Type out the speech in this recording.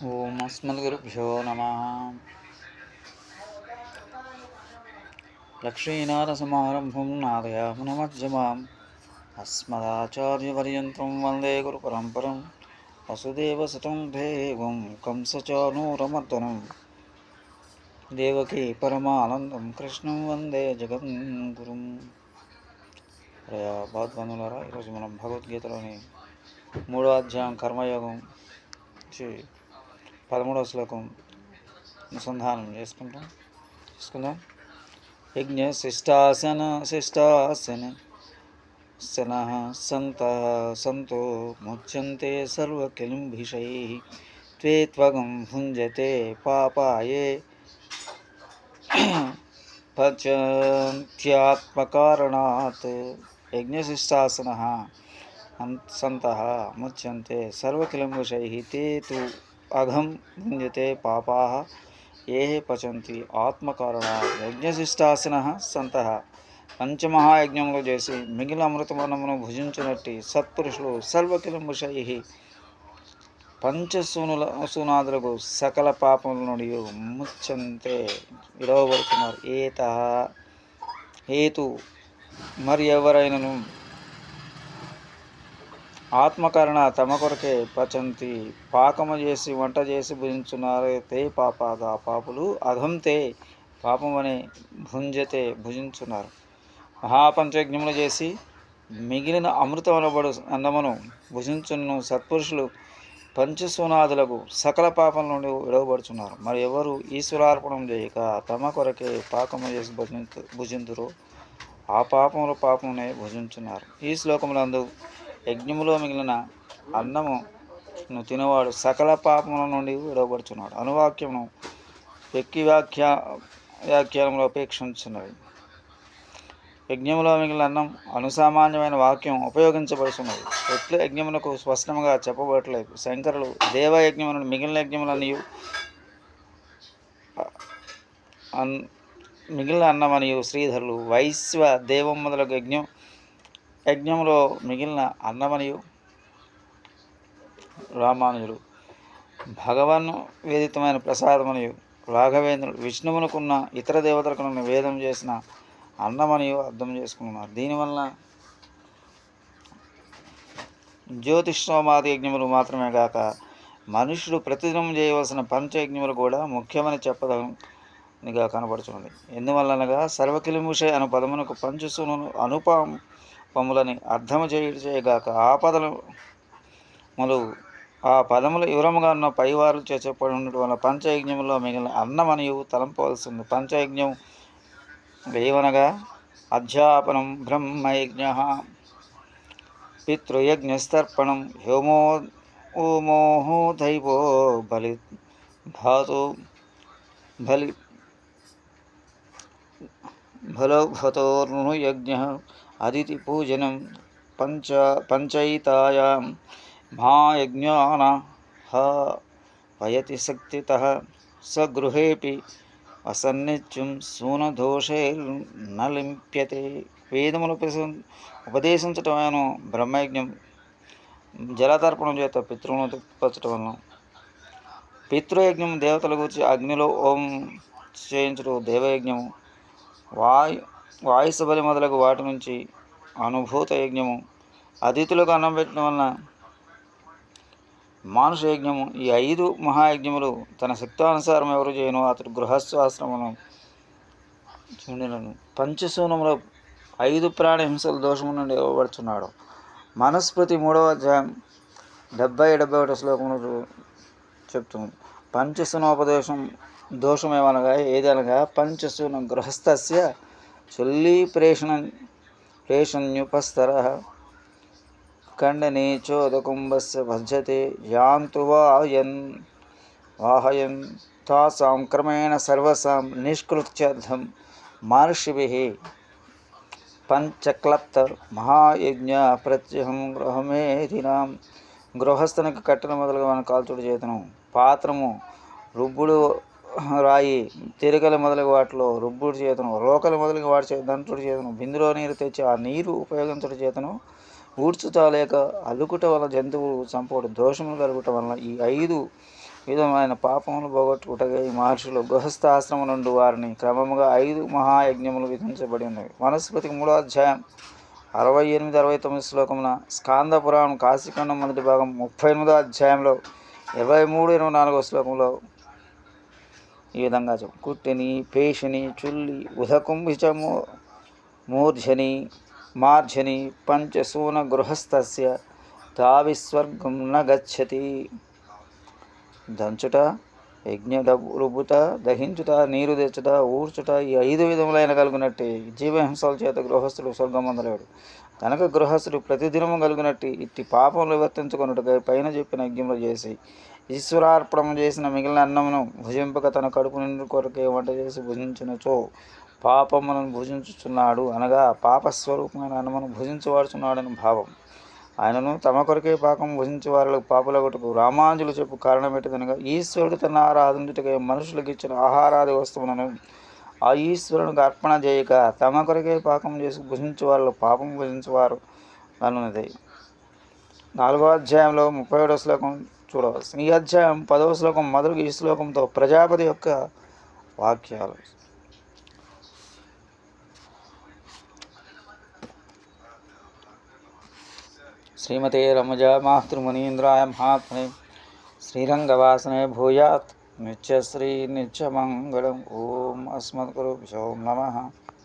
ఓం అస్మద్గురుభ్యో నమ. లక్ష్మీనాథసమారంభం నాదయామునమజ్జమాం అస్మదాచార్యపర్యంతం వందే గురుపరంపరం. వసుదేవసుతం దేవం కంసచానూరమర్దనం. దేవకీ పరమానందం కృష్ణం వందే జగన్ జగద్గురుం బాద్బంధులారా ఈరోజు మనం భగవద్గీతలోని మూడో అధ్యాయం కర్మయోగం. నుంచి పదమూడవ శ్లోకం అనుసంధానం చేసుకుంటాం చేసుకుందాం యజ్ఞ శిష్టాసన శిష్టాసన సన సంత సంతో ముచ్యంతే సర్వకిలింభిషై త్వే త్వగం భుంజతే పాపాయే పచంత్యాత్మకారణాత్ యజ్ఞశిష్టాసన సంతः ముచ్యంతే సర్వకిలంబుషై తే తు అఘం భుంజతే పాపాः ఏ పచంతి ఆత్మకారణ యజ్ఞశిష్టాసిన సంత. పంచమహాయజ్ఞములు చేసి మిగిలిన అమృతమనమును భుజించినట్టి సత్పురుషులు సర్వకిలంబుషై. పంచసూనుల సూనాదులకు సకల పాపముల నుండి ముచ్చంతే విడవబడుతున్నారు. ఏత? హేతు. మరి ఎవరైనను ఆత్మకరణ తమ కొరకే పచంతి. పాకము చేసి వంట చేసి భుజించున్నారు తే పాపాగా పాపులు అధంతే పాపమని భుంజతే భుజించున్నారు. మహాపంచయజ్ఞములు చేసి మిగిలిన అమృతమనబడు అన్నమును భుజించును సత్పురుషులు పంచసునాదులకు సకల పాపం నుండి విడవబడుచున్నారు. మరి ఎవరు ఈశ్వరార్పణం చేయక తమ కొరకే పాకము చేసి భుజించు భుజింతురు ఆ పాపములు పాపమునే భుజించున్నారు. ఈ శ్లోకములందు యజ్ఞములో మిగిలిన అన్నము తినవాడు సకల పాపముల నుండి విడవబడుచున్నాడు. అనువాక్యమును వ్యక్తి వ్యాఖ్య వ్యాఖ్యానంలో ఉపేక్షించున్నది యజ్ఞములో మిగిలిన అన్నం అనుసామాన్యమైన వాక్యం ఉపయోగించబడుతున్నది ఎట్లు యజ్ఞమునకు స్పష్టంగా చెప్పబడట్లేదు శంకరులు దేవయజ్ఞములను మిగిలిన యజ్ఞములని అన్ మిగిలిన అన్నమనియు శ్రీధరులు వైశ్వ దేవం మొదలగు యజ్ఞం యజ్ఞంలో మిగిలిన అన్నమనియు రామానుజుడు భగవన్ వేదితమైన ప్రసాదమనియు రాఘవేంద్రుడు విష్ణువునుకున్న ఇతర దేవతలకు వేదం చేసిన అన్నమనియు అర్థం చేసుకున్నారు. దీనివల్ల జ్యోతిష్మాది యజ్ఞములు మాత్రమే కాక మనుషుడు ప్రతిదినం చేయవలసిన పంచయజ్ఞములు కూడా ముఖ్యమని చెప్పదనిగా కనబడుచున్నది. ఎందువల్లనగా సర్వకిలిముషే అను పదమునకు పంచుసును పములని అర్థము చేయగాక ఆ పదములు ఆ పదములు వివరముగా ఉన్న పైవారు చెప్పబడి ఉండటం వల్ల పంచయజ్ఞంలో మిగిలిన అన్నమనియు తలంపవలసింది. పంచయజ్ఞం ఏవనగా అధ్యాపనం బ్రహ్మయజ్ఞ పితృయజ్ఞస్తర్పణం హోమో ఓమోహో దైవో బలి భాతు బలి బలభతోర్ను యజ్ఞ అదితి పూజనం పంచ పంచయితాయాం మహాయజ్ఞాన వయతి శక్తిత సగృహేపి అసన్నిత్యం సూనదోషే నలింప్యతే వేదములు ఉపదేశించటం బ్రహ్మయజ్ఞం జలతర్పణం చేత పితృను తృప్తిపరచడం వలన పితృయజ్ఞం దేవతల గురించి అగ్నిలో ఓం చేయించడం దేవయజ్ఞము వాయు వాయుసబలి మొదలగు వాటి నుంచి అనుభూత యజ్ఞము. అతిథులకు అన్నం పెట్టడం వలన మానుష యజ్ఞము. ఈ ఐదు మహాయజ్ఞములు తన శక్తానుసారం ఎవరు చేయను. అతడు గృహస్థాశ్రమను చూడలను పంచసూనములో ఐదు ప్రాణ హింసల దోషము నుండి ఇవ్వబడుచున్నాడు. మనస్పృతి మూడవ అధ్యాయం డెబ్బై డెబ్బై ఒకటి శ్లోకములు చెప్తుంది పంచసునోపదేశం దోషమేమనగా ఏదనగా పంచశూనం గృహస్థస్య చొల్లి ప్రేషణ ప్రేషణ్యుపస్తర ఖండనే చోదకుంభస్య భజ్యతే యాంతు వాయన్ వాహయన్ తాసాం క్రమేణ సర్వసాం నిష్కృత్యర్థం మహర్షిభిः పంచక్లప్త మహాయజ్ఞ ప్రత్యహం గృహమేధినాం గృహస్థనికి కట్టిన మొదలుగా మన కాల్చుడు చేతను పాత్రము రుబ్బుడు రాయి తిరగల మొదలగు వాటిలో రుబ్బుడు చేతను రోకలి మొదలగు వాటి చే దంటుడు చేతను బిందులో నీరు తెచ్చి ఆ నీరు ఉపయోగించడం చేతను ఊడ్చుతాలేక అల్లుకుట అలుకుట వల్ల జంతువులు చంపడం దోషములు కలుగుట వలన ఈ ఐదు విధమైన పాపములు పోగొట్టుకుటగా ఈ మహర్షులు గృహస్థాశ్రమం నుండి వారిని క్రమముగా ఐదు మహాయజ్ఞములు విధించబడి ఉన్నవి. వనస్పతికి మూడో అధ్యాయం అరవై ఎనిమిది అరవై తొమ్మిది శ్లోకమున స్కాంద పురాణం కాశీఖండం మొదటి భాగం ముప్పై ఎనిమిదో అధ్యాయంలో ఇరవై మూడు ఇరవై నాలుగో శ్లోకంలో ఈ విధంగా చెప్పు. కుట్టిని పేషిని చుల్లి ఉదకుంభిచము మూర్జని మార్జని పంచసూన గృహస్థస్య తావిస్వర్గం న గచ్చతి. దంచుట యజ్ఞ రుబుట రుబ్బుట దహించుట నీరు తెచ్చుట ఊర్చుట ఈ ఐదు విధములైన కలుగునట్టి జీవహింసల చేత గృహస్థుడు స్వర్గం అందలేడు కనుక గృహస్థుడు ప్రతిదినము కలుగునట్టి ఇట్టి పాపం నివర్తించుకున్నట్టుగా పైన చెప్పిన యజ్ఞములు చేసి ఈశ్వరార్పణము చేసిన మిగిలిన అన్నమును భుజింపక తన కడుపు నిండు కొరకే వంట చేసి భుజించినచో. పాపములను భుజించుచున్నాడు అనగా పాపస్వరూపమైన అన్నమును భుజించవాడుచున్నాడని భావం. ఆయనను తమ కొరకే పాకం భుజించే వారికి పాపలగొట్టుకు రామాంజులు చెప్పు కారణం ఏంటిదనగా ఈశ్వరుడు తన ఆరాధించుటకై మనుషులకు ఇచ్చిన ఆహారాది వస్తువులను ఆ ఈశ్వరునికి అర్పణ చేయక తమ కొరకే పాకం చేసి భుజించు వాళ్ళు పాపం భుజించేవారు అనున్నది. నాలుగో అధ్యాయంలో ముప్పై ఏడో శ్లోకం చూడవచ్చు ఈ అధ్యాయం పదవ శ్లోకం మొదలు ఈ శ్లోకంతో ప్రజాపతి యొక్క వాక్యాలు శ్రీమతే రమజ మాతృమునీంద్రాయ మహాత్మనే శ్రీరంగవాసనే భూయాత్ నిత్యశ్రీ నిత్యమంగళం ఓం అస్మద్గురుభ్యో నమ